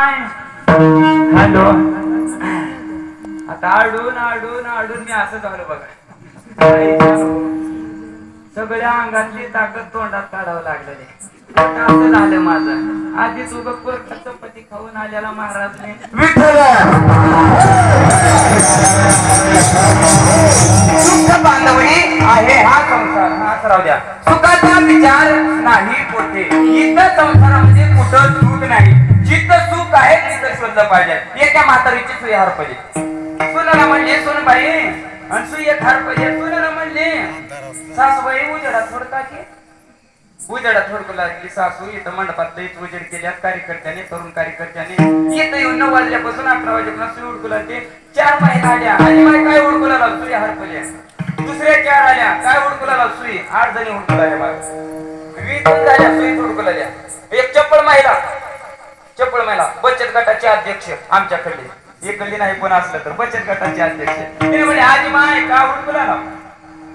माय hello. आता आडून आडून आडून मी असं झालं बघा. सगळ्या अंगातली ताकद तोंडात काढावं लागलेली असं झालं माझं. आधी तू बघ चपाती खाऊन आलेला महाराजने. विठ्ठल सुख बांधवणी आहे हा संसार. हा राहू द्या. सुखाचा विचार नाही कोठे. इथं संसारामध्ये कुठं सुख नाही. जिथं सुख आहे तिथं शोधलं पाहिजे. एका म्हातारीची सुई हरपली सुनाला म्हणले सोनबाई आणि सुई एक हरपली सुनाला म्हणले सासूबाई उजेडा थोडका की उजेडा थोडकं लागली सासू. इथं मंडपात लईच उजेड केल्यात कार्यकर्त्याने तरुण कार्यकर्त्याने. येत येऊन नऊ वाजल्यापासून अकरा वाजेपासून सुई उडकू लागते चार महिने आल्या. आणि माय काय उडकू लागला? सुई हरपल्या दुसऱ्या चार आल्या. काय उडकू लागला? सुई. आठ जणी उडकू लागल्या बघा वीस झाल्या सुई उडकू लागल्या. एक चप्पल महिला. चपळ महिला बचत गटाचे अध्यक्ष आमच्याकडले. इकडली नाही कोण असलं तर बचत गटाचे अध्यक्ष. तिने म्हणे आजी माय का उडकू ना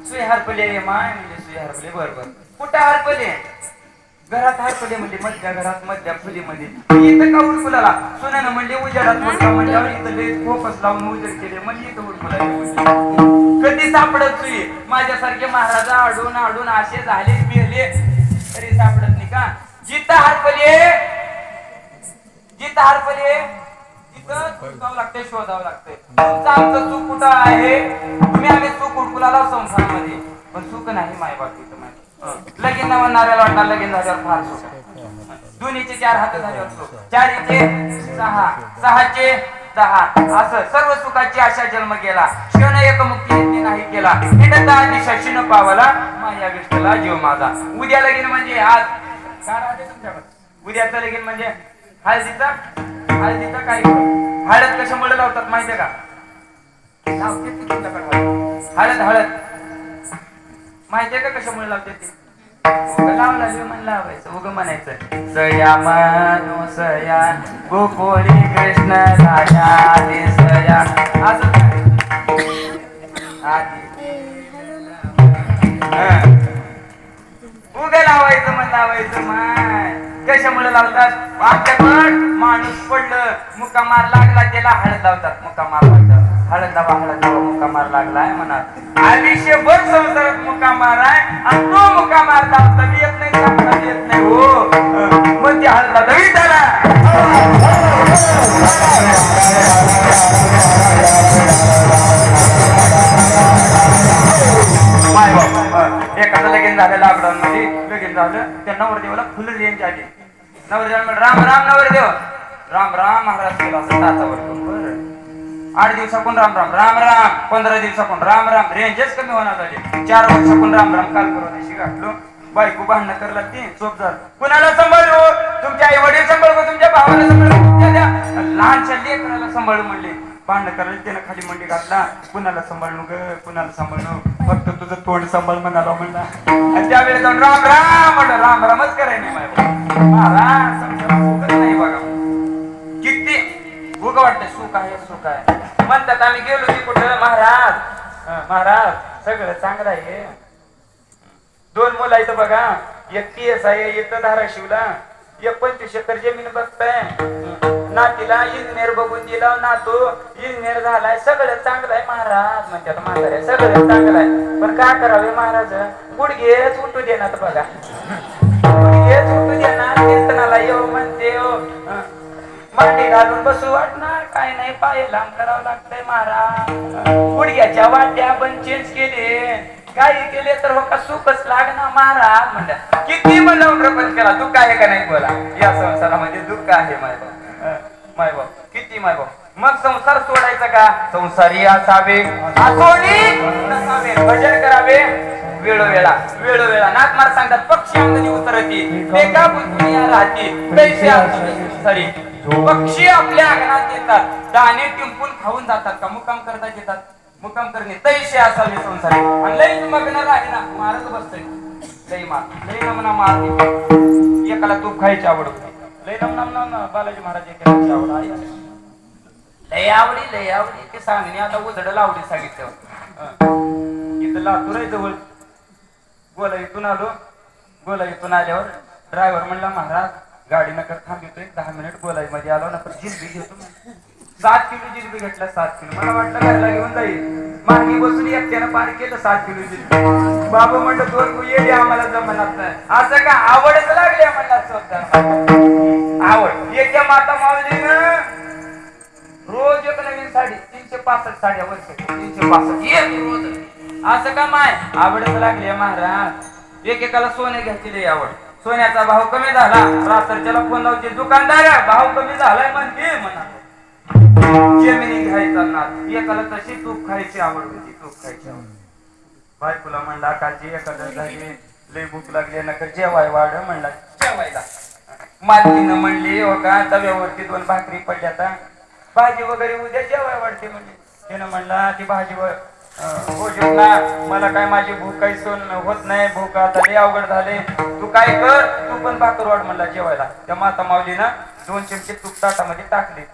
सुई हरपले माय म्हणजे सुई हरपले बरोबर कुठं हरपले? घरात हरपले म्हणजे मधल्या घरात मधल्या फुलीमध्ये. इथं का उडकुलाला? सुनानं म्हणले उजाडात उडका म्हणल्यावर इथं फोकस लावून उजेड केले म्हणजे इथं उडकुला कधी सापडत सुई माझ्यासारखे महाराजा आडून आडून असे झाले मेले तरी सापडत नाही का? जिथं हरपले जिथं हरपले तिथं लागतंय शोधावं लागतंय. तुमचं आमचं कुठं आहे? तुम्ही आम्ही सुख उडकुलाला संसारामध्ये. पण चूक नाही माय बाप तिथं लगीन म्हणणाऱ्याला वाटणार लगीन झाल्यावर फार दोन्हीचे चार हात झाल्यावर सुख. चारीचे सहा सहाचे दहा. असं सर्व सुखाची आशा जन्म गेला क्षण एक मुक्ती नाही केला. हिडता दिशा शिन पावला. माझ्या विष्णूला जीव माझा. उद्या लगीन म्हणजे आज. काय राहते तुमच्याकडे. उद्याचं लगीन म्हणजे हळदीचा हळदीचा काय हळद कशामुळे लावतात माहितीये का? हळद. हळद माहितीये का कशामुळे लावते ती? लावला जीव म्हण लावायचं उग म्हणायचं सया मानू सया गोकुळी कृष्ण राया दे सया. असं आधी लावायचं म्हण लावायचं माय कशामुळे लावतात? वाक्यावर माणूस पडलं मुका मार लागला त्याला हळद लावतात. मुका मार हळद लावा हळद लावा मुका मार लागलाय म्हणा. आयुष्यभर संसारात मुकामार आहे आणि तो मुका मार लावता येत नाही सांगता येत नाही हो. मग ते हळद लावता त्याला एखादं लगीन झालं लॉकडाऊन मध्ये लगीन झालं. त्या नवरदेवाला फुल रेंज आली नवरदेव म्हणलं, राम राम नवरदेव. राम राम महाराज केला असं. बरं. आठ दिवसाकून राम राम राम राम. पंधरा दिवसाकून राम राम. रेंजच कमी होणार झाली. चार वर्षाकून राम राम काल परवा दिवशी गाठलो बायको भांडणं करला ती चोप झालं. कुणाला सांभाळू? तुमच्या आई वडील सांभाळू तुमच्या भावाला सांभाळू? लहानशा लेकराला सांभाळू म्हणले. भांडणं करायला खाली मंडी घातला. कुणाला सांभाळणू ग? कुणाला सांभाळणू? फक्त तुझं तोंड सांभाळ म्हणाला म्हणला. आणि त्यावेळेस जाऊन राम राम म्हणलं. राम रामच कराय नाही महाराज नाही बघा. किती उग वाटत. सुख आहे सुख आहे. म्हणतात आम्ही गेलो की कुठं? महाराज महाराज सगळं चांगलं आहे. दोन मुलं आहेत बघा. एक पी एस आहे एक धाराशिवला. एक पंचवीस एकर जमीन बघताय. नातीला इंजिनियर बघून दिला नातू इंजिनियर झालाय सगळं चांगलंय महाराज म्हणतात म्हातारे सगळं चांगलंय पण काय करावे महाराज? गुडघेच उठू देणार बघा. गुडघेच उठू देणार कीर्तनाला येऊ म्हणते हो. मांडी घालून बसू वाटणार काय नाही पाय लांब करावं लागतंय महाराज. गुडघ्याच्या वाट्या पण चेंज केले. काही केले तर हो का सुखच लागणार महाराज म्हणल्या किती म्हणून प्रपंच केला दुःख आहे का नाही बोला? या संसारामध्ये दुःख आहे माझ्या माय बाप किती माय बाप मग संसार सोडायचा का? संसारी असावे. आसोडी नसावे भजन करावे. वेळोवेळा वेळोवेळा. नाथ मार सांगतात पक्षी अंगणी उतरती. बेका बुद्धिया राहती. पैसे सॉरी पक्षी आपल्या अंगणात येतात. दाणे टिंपून खाऊन जातात का? मुक्काम करता येतात. मुक्काम करणे तैसे असावे संसारी. आणि लई मग्न राही ना मारत बसतोय. लई मार. लई नमना मार एकाला तूप खायची आवड होती. लय नम नम नम बालाजी महाराज एकाची लय आवडी लय आवडी. ते सांगणे आता उधड आवडी सांगितलं इथं लातूर आहे जवळ. गोला इथून आलो. गोला इथून आल्यावर ड्रायव्हर म्हणला महाराज गाडी नका थांबितोय. दहा मिनिट गोलाई मध्ये आलो ना पण जिलबी घेतो सात किलो जिलबी घेतला सात किलो. मला वाटलं घरला घेऊन जाईल. मागे बसून एकट्यानं पार केलं सात किलो जिलबी. बाबा म्हणलं दोन ये आम्हाला जमणार नाही. असं का? आवडच लागली आम्हाला स्वतः आवड. एका माता ना रोज एक नवीन साडी तीनशे पासष्ट साड्या वर्ष तीनशे पासष्ट. एक रोज. असं का माय? आवडच लागली महाराज. एकेकाला सोने घ्यायची लय आवड. सोन्याचा भाव कमी झाला रात्रीच्याला फोन लावते दुकानदार भाव कमी झालाय म्हणते. म्हणा जेमिनी घ्यायचा ना एकाला तशी तूप खायची आवड होती तूप खायची आवड. बायकोला म्हणला कालची एखादं झाली लई भूक लागली नका जेवाय वाढ म्हणला जेवायला. मालकीनं म्हणली हो का तव्यावरती दोन भाकरी पडल्या आता. भाजी वगैरे उद्या जेवाय वाढते म्हणजे तिनं म्हणला ती भाजी व- हो मला काय माझी भूक काही सोन होत नाही. भूक आता लई अवघड झाले. तू काय कर तू पण भाकर वाढ म्हणला जेवायला. त्या माता माऊलीनं दोन चमचे तूप ताटामध्ये टाकले.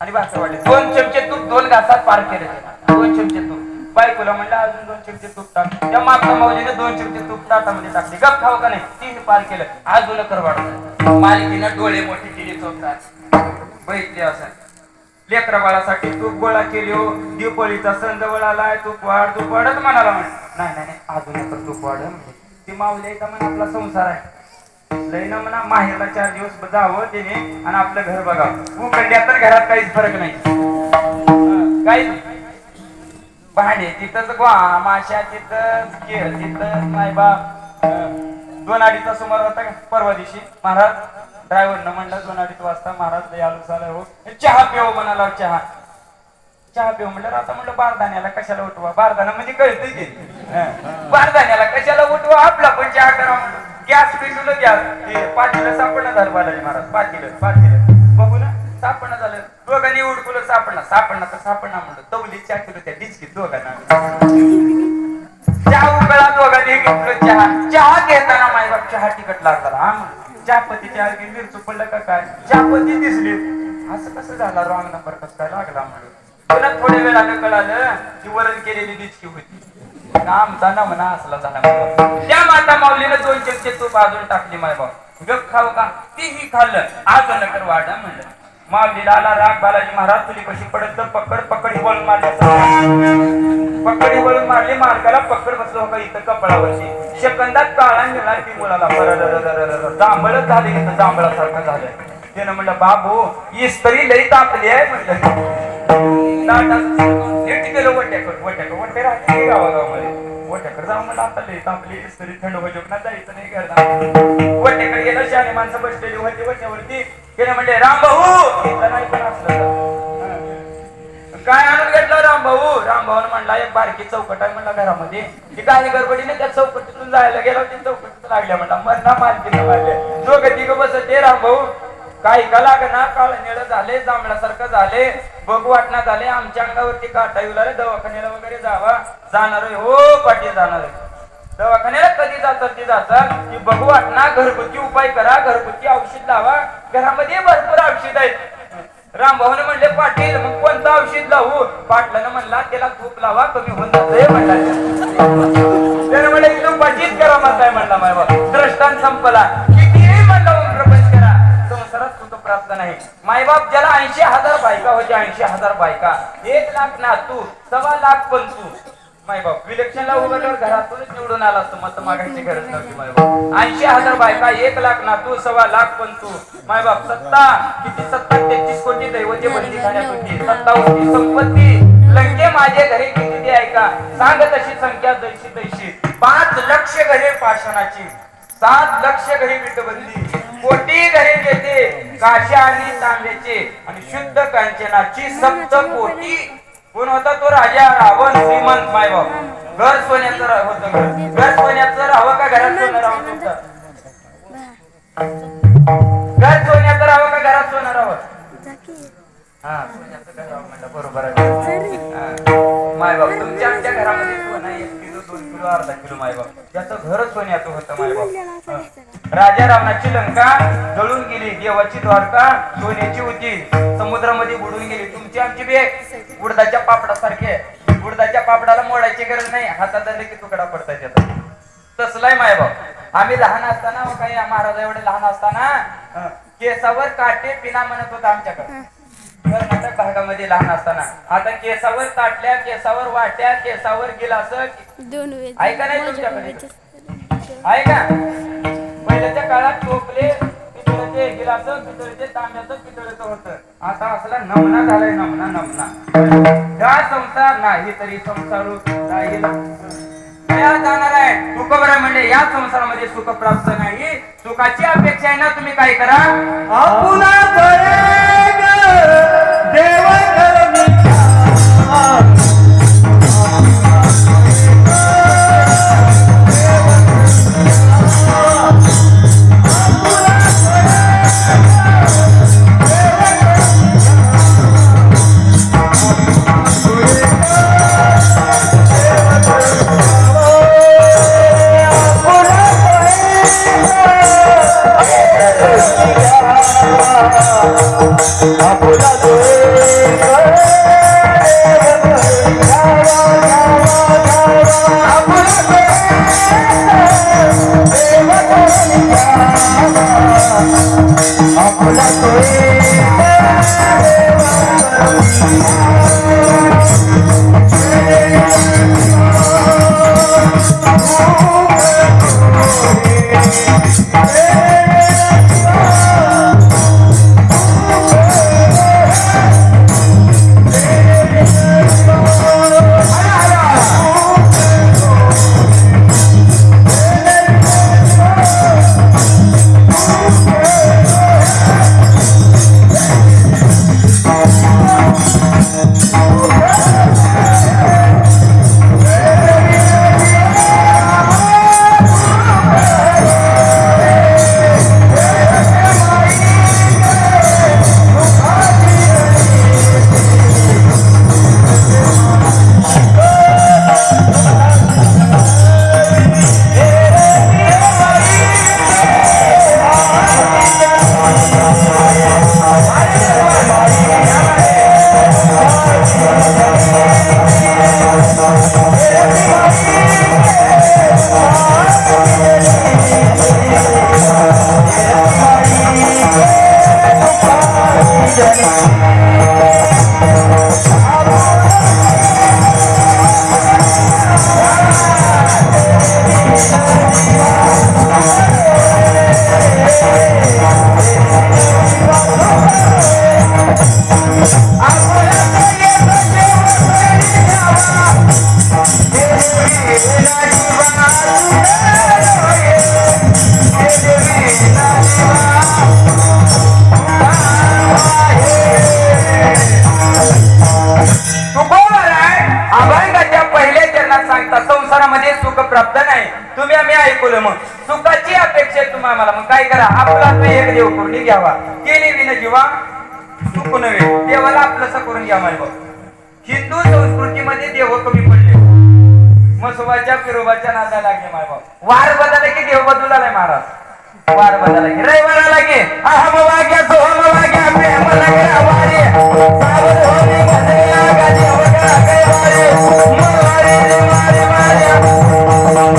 आणि भाकर वाढले. दोन चमचे तूप दोन घासात पार केले दोन चमचे तूप. बायकोला म्हणलं अजून दोन चिमटे तूप टाक. त्या मागच्या माऊलीने दोन चिमटे तूप ताटामध्ये टाकले. गप खाऊ का नाही? तीन पार केलं. अजून कर वाढलं मालकीनं डोळे मोठे केले चोपतात बैठले असं. लेकरा बाळासाठी तूप गोळा केली हो. दिवपळीचा सण जवळ आलाय तूप वाढ तूप वाढत म्हणाला म्हणे. नाही नाही अजून तर तूप वाढ म्हणजे ती माऊली आहे का म्हणजे आपला संसार आहे. लईनं म्हणा माहेरला चार दिवस जावं त्याने आणि आपलं घर बघावं. उकंड्यात तर घरात काहीच फरक नाही. काहीच भांडे तिथंच माश्या माशा तिथं केळ तिथं नाही बा. दोन अडीचा सुमार होता का? परवा दिवशी. महाराज ड्रायव्हरनं म्हणलं दोन अडीच वाजता महाराज लय आलो हो. चहा पिऊ म्हणाला चहा. चहा पिऊ म्हणलं आता म्हणलं बारदाण्याला कशाला उठवा? बारदाना म्हणजे कळतंय की. बारदाण्याला कशाला उठवा? आपला पण चहा करा गॅस पेटवलं गॅस पाटीला सापडणं झालं बालाजी महाराज पाटीलं पाटील. बघू ना सापडणं झालं. दोघांनी उडकुल सापडला सापडला तर सापडला म्हणलं. तवली चहा केलं त्या डिचकीत दोघांना. चहा उकळा दोघांनी घेतलं चहा. चहा घेताना माझ्या बाप चहा तिकट लागला. हा चहा घेऊन मिरचू पडलं का काय? चहापती दिसली. असं कसं झालं? रॉंग नंबर कसं काय लागला म्हणून पुन्हा थोड्या वेळानं कळालं की वरण केलेली डिचकी होती. आमचा नमना म्हणा असला झाला त्या माता माऊलीनं दोन चमचे तूप अजून टाकली माय बाप. गप खाऊ का? तेही खाल्लं. आज नकर वाढा म्हणलं. मा आला राग बालाजी महाराज तुली कशी पडत तर पकड पकडी वळून मारली पकडी वळून मारली मार्गाला पकड बसलो होता इथं कपडावरती शकंदात काळा मिळणार ती मुलाला जांभळच झाले इथं जांभळासारखं झालं त्यानं म्हणलं बाबू इस्तरी लई तापली आहे म्हणलं एकटी गेलो वट्याकडे वट्याकडे वट्या राहते गावागावामध्ये वट्याकडे जाऊ म्हणलं आता लेत आपली तरी थंड व्हायची ना जायचं नाही घरला. वट्याकडे गेलं शाने माणसं बसलेली होती वट्यावरती त्याने म्हणले राम भाऊ! नाही पण असलं. काय आणून घेतलं राम भाऊ? राम भाऊ म्हणला एक बारकी चौकट आहे म्हणला घरामध्ये. ती काही गडबडीने त्या चौकटीतून जायला गेला होती चौकटीत लागल्या म्हणला मरणा मालकीनं मारल्या. दोघं तिघ बसत ते राम भाऊ काही का लागना काळ निळ झाले जांभळासारखं झाले बघू वाटणा झाले आमच्या अंगावरती काटा येऊ लागले दवाखान्याला वगैरे जावा. जाणार हो पाठी जाणार दवाखान्याला कधी जातात ते जातात. की बघू वाटणा घरगुती उपाय करा घरगुती औषध लावा. घरामध्ये भरपूर औषध आहेत. रामभाऊन म्हणले पाटील मग कोणतं औषध लावू? पाटलानं म्हणला त्याला धूप लावा कमी होऊन जातंय म्हणला. त्याने म्हणलं एकदम पाटील करा माताय म्हणला माय बाप. संपला. मायबाप ज्याला ऐंशी हजार बायका होत्या ऐंशी हजार बायका. एक लाख नातू सव्वा लाख पंचू मायबाप इलेक्शनला उभारल्यावर घरातूनच निवडून आला असतो मत मागायची गरज नव्हती मायबाप ऐंशी हजार बायका एक लाख नातू सव्वा लाख पंचू मायबाप सत्ता किती सत्ता? तेहतीस कोटी दैवते बंदी खाण्यात होती सत्ता होती संपत्ती. लंके माझे घरी किती ते ऐका? सांग तशी संख्या दैशी दैशी पाच लक्ष घरे पाषाणाची. सात लक्ष घरी विटबंदी. कोटी घरे घेते काशा आणि तांब्याचे आणि शुद्ध कांचनाची सप्त कोटी कोण होता तो राजा? रावण श्रीमंत मायबाप. घर सोन्याचं होत घर. सोन्याचं राहावं का घरात सोनं राहावं तुमचं? घर सोन्याचं राहावं का घरात सोनं राहावं? हा सोन्याचं घर राहावं म्हणलं. बरोबर आहे. हा. तुमच्या आमच्या घरामध्ये किलो अर्धा किलो मायबाप त्याचं घर सोन्याचं होतं मायबाप हा. राजा रावणाची लंका जळून गेली देवाची द्वारका सोन्याची होती. समुद्रामध्ये बुडून गेली. तुमची आमची बेग उडदाच्या पापडासारखे उडदाच्या पापडाला मोडायची गरज नाही. हातात आले की तुकडा पडता त्याचा तसलाय मायबाप आम्ही लहान असताना व काही महाराज एवढे लहान असताना केसावर काटे पिना म्हणत होता आमच्याकडे. भागामध्ये लहान असताना. आता केसावर ताटल्या केसावर वाट्या केसावर गिलास. ऐका नाही तुमच्याकडे. डोळ्याचे- आहे का पहिल्याच्या काळात टोपले पितळेचे गिलास पितळेचे तांब्याचं पितळेचं होतं. आता असला नमना झालाय नमना नमना. या संसार नाही तरी संसार राहील या जाणार आहे. तुकोबरा म्हणजे या संसारामध्ये सुख प्राप्त नाही. सुखाची अपेक्षा आहे ना तुम्ही काय करा? आपुला करून घ्यावा. केले विन जीवा सुख नव्हे देवाला आपलं करून घ्या माझ्या हिंदू संस्कृतीमध्ये देव कमी पडले. मसोबाच्या पिरोबाच्या नादा लागले माय वार बदला की देव बदलू लागले महाराज. वार बदला की रविवार आला अहम वाग्या वाग्या प्रेम लागे वारे सावर होने आगा देव का वारे रे